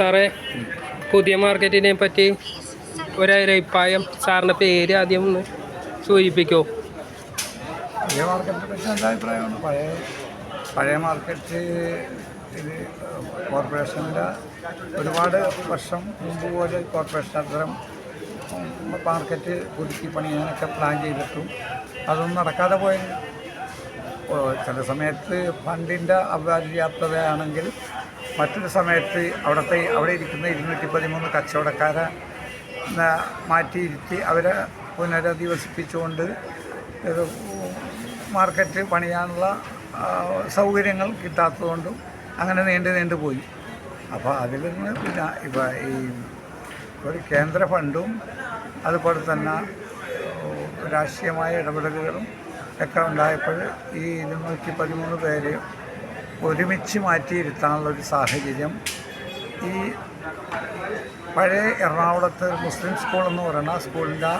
സാറേ പുതിയ മാർക്കറ്റിനെ പറ്റി ഒരഭിപ്രായം സാറിന്റെ പേര് ആദ്യം ഒന്ന് സൂചിപ്പിക്കോ. പുതിയ മാർക്കറ്റിനെ പറ്റി നല്ല അഭിപ്രായമാണ്. പഴയ പഴയ മാർക്കറ്റ് ഇത് കോർപ്പറേഷന്റെ ഒരുപാട് വർഷം മുമ്പ് പോലെ കോർപ്പറേഷൻ അത്തരം മാർക്കറ്റ് പുതുക്കി പണിയാനൊക്കെ പ്ലാൻ ചെയ്തിട്ടും അതൊന്നും നടക്കാതെ പോയി ഓ, ചില സമയത്ത് ഫണ്ടിന്റെ അപര്യാപ്തതയാണെങ്കിൽ മറ്റൊരു സമയത്ത് അവിടുത്തെ അവിടെ ഇരിക്കുന്ന ഇരുന്നൂറ്റി പതിമൂന്ന് കച്ചവടക്കാരെ മാറ്റിയിരുത്തി അവരെ പുനരധിവസിപ്പിച്ചുകൊണ്ട് മാർക്കറ്റ് പണിയാനുള്ള സൗകര്യങ്ങൾ കിട്ടാത്തതുകൊണ്ടും അങ്ങനെ നീണ്ടു നീണ്ടു പോയി. അപ്പോൾ അതിൽ നിന്ന് പിന്നെ ഇപ്പോൾ ഈ ഒരു കേന്ദ്ര ഫണ്ടും അതുപോലെ തന്നെ രാഷ്ട്രീയമായ ഇടപെടലുകളും ഒക്കെ ഉണ്ടായപ്പോൾ ഈ ഇരുന്നൂറ്റി പതിമൂന്ന് പേര് ഒരുമിച്ച് മാറ്റിയിരുത്താനുള്ള ഒരു സാഹചര്യം. ഈ പഴയ എറണാകുളത്ത് ഒരു മുസ്ലിം സ്കൂൾ എന്ന് പറയുന്ന സ്കൂളിന്റെ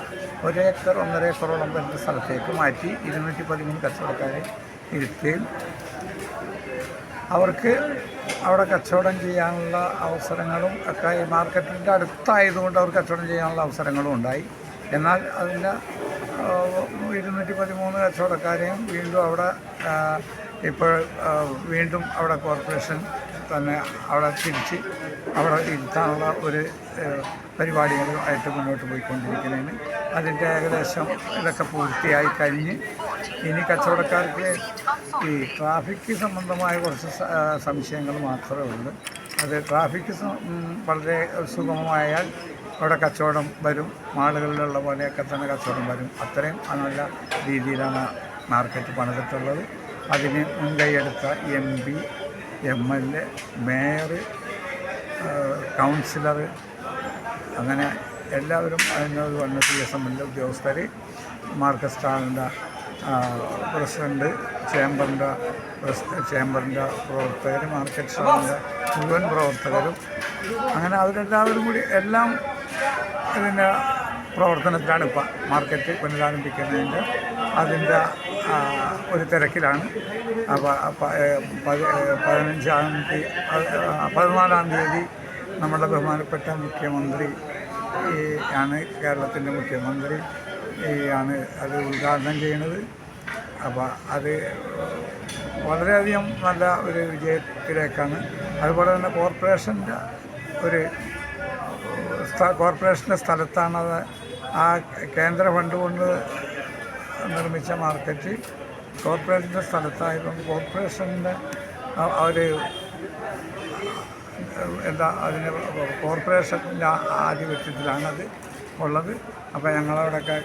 ഒരേക്കർ ഒന്നര ഏക്കറോളം വരുന്ന സ്ഥലത്തേക്ക് മാറ്റി ഇരുന്നൂറ്റി പതിമൂന്ന് കച്ചവടക്കാരെ ഇരുത്തുകയും അവർക്ക് അവിടെ കച്ചവടം ചെയ്യാനുള്ള അവസരങ്ങളും ഒക്കെ ഈ മാർക്കറ്റിന്റെ അടുത്തായതുകൊണ്ട് അവർ കച്ചവടം ചെയ്യാനുള്ള അവസരങ്ങളും ഉണ്ടായി. എന്നാൽ അതിന്റെ ഇരുന്നൂറ്റി പതിമൂന്ന് കച്ചവടക്കാരെയും വീണ്ടും അവിടെ ഇപ്പോൾ വീണ്ടും അവിടെ കോർപ്പറേഷൻ തന്നെ അവിടെ തിരിച്ച് അവിടെ ഇരുത്താനുള്ള ഒരു പരിപാടികളുമായിട്ട് മുന്നോട്ട് പോയിക്കൊണ്ടിരിക്കുന്നതിന്. അതിന്റെ ഏകദേശം ഇതൊക്കെ പൂർത്തിയായി കഴിഞ്ഞ് ഇനി കച്ചവടക്കാർക്ക് ഈ ട്രാഫിക് സംബന്ധമായ കുറച്ച് സംശയങ്ങൾ മാത്രമേ ഉള്ളൂ. അത് ട്രാഫിക് വളരെ സുഗമമായാൽ അവിടെ കച്ചവടം വരും. മാളുകളിലുള്ള പോലെയൊക്കെ തന്നെ കച്ചവടം വരും. അത്രയും നല്ല രീതിയിലാണ് മാർക്കറ്റ് പണിതിട്ടുള്ളത്. അതിന് മുൻകൈയെടുത്ത M P M L A mayor councillor അങ്ങനെ എല്ലാവരും അതിനോട് വന്ന സി എസ് എമ്മിന്റെ ഉദ്യോഗസ്ഥർ മാർക്കസ് സ്റ്റാളിന്റെ പ്രസിഡന്റ് ചേംബറിന്റെ ചേംബറിന്റെ പ്രവർത്തകർ മാർക്കറ്റ് സ്റ്റാളിന്റെ മുഴുവൻ പ്രവർത്തകരും അങ്ങനെ അവരെല്ലാവരും കൂടി എല്ലാം ഇതിന്റെ പ്രവർത്തനത്തിലാണ് ഇപ്പം മാർക്കറ്റ് പുനരാരംഭിക്കുന്നതിന്റെ അതിന്റെ ഒരു തിരക്കിലാണ്. പതിനഞ്ചാം തീയതി പതിനാലാം തീയതി നമ്മുടെ ബഹുമാനപ്പെട്ട മുഖ്യമന്ത്രി ആണ് കേരളത്തിന്റെ മുഖ്യമന്ത്രി ആണ് അത് ഉദ്ഘാടനം ചെയ്യുന്നത്. അപ്പോൾ അത് വളരെയധികം നല്ല ഒരു വിജയത്തിലേക്കാണ്. അതുപോലെ തന്നെ കോർപ്പറേഷന്റെ ഒരു കോർപ്പറേഷന്റെ സ്ഥലത്താണ് ആ കേന്ദ്ര ഫണ്ട് കൊണ്ട് നിർമ്മിച്ച മാർക്കറ്റ് കോർപ്പറേഷന്റെ സ്ഥലത്തായതുകൊണ്ട് കോർപ്പറേഷന്റെ ഒരു എന്താ അതിന് കോർപ്പറേഷന്റെ ആധിപത്യത്തിലാണത് ഉള്ളത്. അപ്പോൾ ഞങ്ങളവിടെയൊക്കെ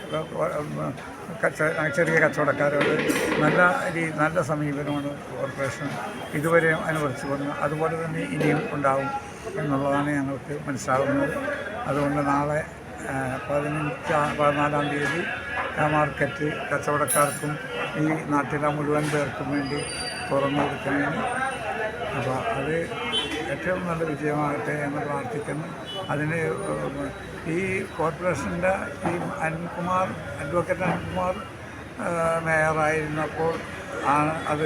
ചെറിയ കച്ചവടക്കാരോട് നല്ല രീ നല്ല സമീപനമാണ് കോർപ്പറേഷൻ ഇതുവരെ അനുവദിച്ചു പോകുന്നത് അതുപോലെ തന്നെ ഇനിയും ഉണ്ടാവും എന്നുള്ളതാണ് ഞങ്ങൾക്ക് മനസ്സിലാകുന്നത് അതുകൊണ്ട് നാളെ പതിനഞ്ചാം പതിനാലാം തീയതി മാർക്കറ്റ് കച്ചവടക്കാർക്കും ഈ നാട്ടിലെ മുഴുവൻ പേർക്കും വേണ്ടി തുറന്നു കൊടുക്കണം അപ്പോൾ അത് ഏറ്റവും നല്ല വിജയമാകട്ടെ എന്ന് പ്രാർത്ഥിക്കുന്നു. അതിന് ഈ കോർപ്പറേഷന്റെ ഈ അനിൽകുമാർ അഡ്വക്കേറ്റ് അനിൽകുമാർ മേയറായിരുന്നപ്പോൾ ആണ് അത്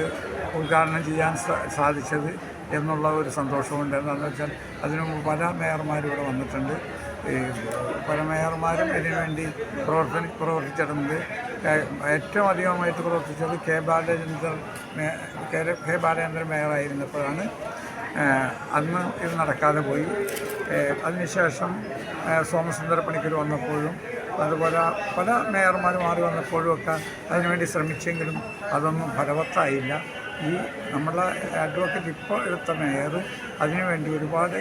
ഉദ്ഘാടനം ചെയ്യാൻ സാധിച്ചത് എന്നുള്ള ഒരു സന്തോഷമുണ്ട്. എന്താണെന്ന് വെച്ചാൽ അതിനു മുമ്പ് പല മേയർമാരും ഇവിടെ വന്നിട്ടുണ്ട്. ഈ പല മേയർമാരും ഇതിനുവേണ്ടി പ്രവർത്തന പ്രവർത്തിച്ചിട്ടുണ്ട്. ഏറ്റവും അധികമായിട്ട് പ്രവർത്തിച്ചത് കെ ബാലചന്ദ്രൻ കെ ബാലചന്ദ്രൻ മേയറായിരുന്നപ്പോഴാണ്. അന്ന് ഇത് നടക്കാതെ പോയി. അതിനുശേഷം സോമസുന്ദര പണിക്കർ വന്നപ്പോഴും അതുപോലെ പല മേയർമാർ മാറി വന്നപ്പോഴും ഒക്കെ അതിനുവേണ്ടി ശ്രമിച്ചെങ്കിലും അതൊന്നും ഫലവത്തായില്ല. ഈ നമ്മളെ അഡ്വക്കേറ്റ് ഇപ്പോൾ എടുത്ത മേയർ അതിനുവേണ്ടി ഒരുപാട്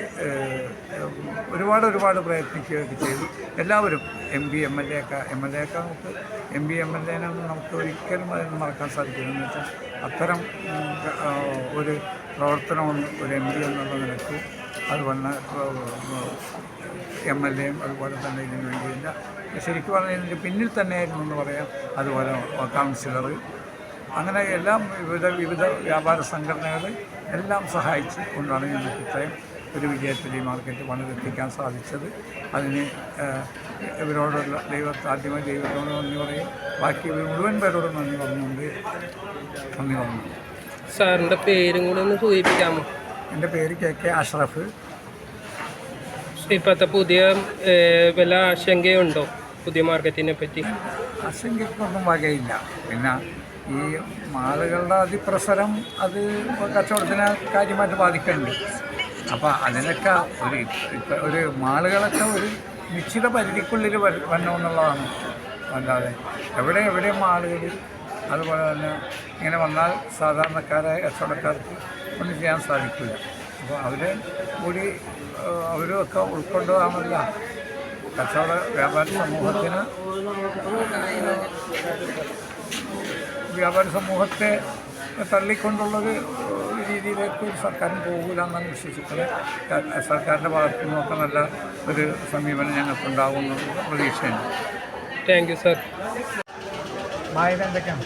ഒരുപാട് ഒരുപാട് പ്രയത്നിക്കുകയൊക്കെ ചെയ്തു. എല്ലാവരും M P M L A ഒക്കെ എം എൽ എ ഒക്കെ നമുക്ക് എം പി എം എൽ എനൊന്നും നമുക്ക് ഒരിക്കലും അതിന് മറക്കാൻ സാധിക്കില്ല. എന്ന് വെച്ചാൽ അത്തരം ഒരു പ്രവർത്തനമൊന്നും ഒരു എം പി എന്നുള്ള നിലയ്ക്ക് അതുപോലെ എം എൽ എയും അതുപോലെ തന്നെ ഇതിനു വേണ്ടിയില്ല. ശരിക്കും പറഞ്ഞാൽ ഇതിന്റെ പിന്നിൽ തന്നെയായിരുന്നു എന്ന് പറയാം. അതുപോലെ കൗൺസിലർ അങ്ങനെ എല്ലാം വിവിധ വിവിധ വ്യാപാര സംഘടനകൾ എല്ലാം സഹായിച്ച് കൊണ്ടാണ് ഞങ്ങൾക്ക് ഇത്രയും ഒരു വിജയത്തിൽ ഈ മാർക്കറ്റ് പണിതെത്തിക്കാൻ സാധിച്ചത്. അതിന് ഇവരോടുള്ള ദൈവത്തെ ആദ്യമായി ദൈവത്തോട് നന്ദി പറയും. ബാക്കി ഇവർ മുഴുവൻ പേരോടും നന്ദി പറഞ്ഞുകൊണ്ട് നന്ദി പറഞ്ഞു. സാറിന്റെ പേരും കൂടെ ഒന്ന് സൂചിപ്പിക്കാമോ? എന്റെ പേര് കെ കെ അഷ്റഫ്. ഇപ്പോഴത്തെ പുതിയ വല്ല ആശങ്കയുണ്ടോ പുതിയ മാർക്കറ്റിനെ പറ്റി? ആശങ്കയ്ക്കൊന്നും വകയില്ല. പിന്നെ ഈ മാളുകളുടെ അതിപ്രസരം അത് കച്ചവടത്തിനെ കാര്യമായിട്ട് ബാധിക്കുന്നുണ്ട് അപ്പോൾ അതിനൊക്കെ ഒരു ഇപ്പം ഒരു മാളുകളൊക്കെ ഒരു നിശ്ചിത പരിധിക്കുള്ളിൽ വര- വരണമെന്നുള്ളതാണ്. അല്ലാതെ എവിടെ എവിടെ മാളുകൾ അതുപോലെ തന്നെ ഇങ്ങനെ വന്നാൽ സാധാരണക്കാരെ കച്ചവടക്കാർക്ക് ഒന്നും ചെയ്യാൻ സാധിക്കില്ല. അപ്പോൾ അവരെ കൂടി അവരും ഒക്കെ കച്ചവട വ്യാപാര സമൂഹത്തിന് വ്യാപാര സമൂഹത്തെ തള്ളിക്കൊണ്ടുള്ളൊരു രീതിയിലേക്ക് ഒരു സർക്കാരും പോകില്ല എന്നാണ് വിശ്വസിക്കുന്നത്. സർക്കാരിന്റെ ഭാഗത്തു നിന്നൊക്കെ നല്ല ഒരു സമീപനം ഞങ്ങൾക്കുണ്ടാകുന്ന പ്രതീക്ഷയുണ്ട്. താങ്ക് യു സർ വായന എന്തൊക്കെയാണ്?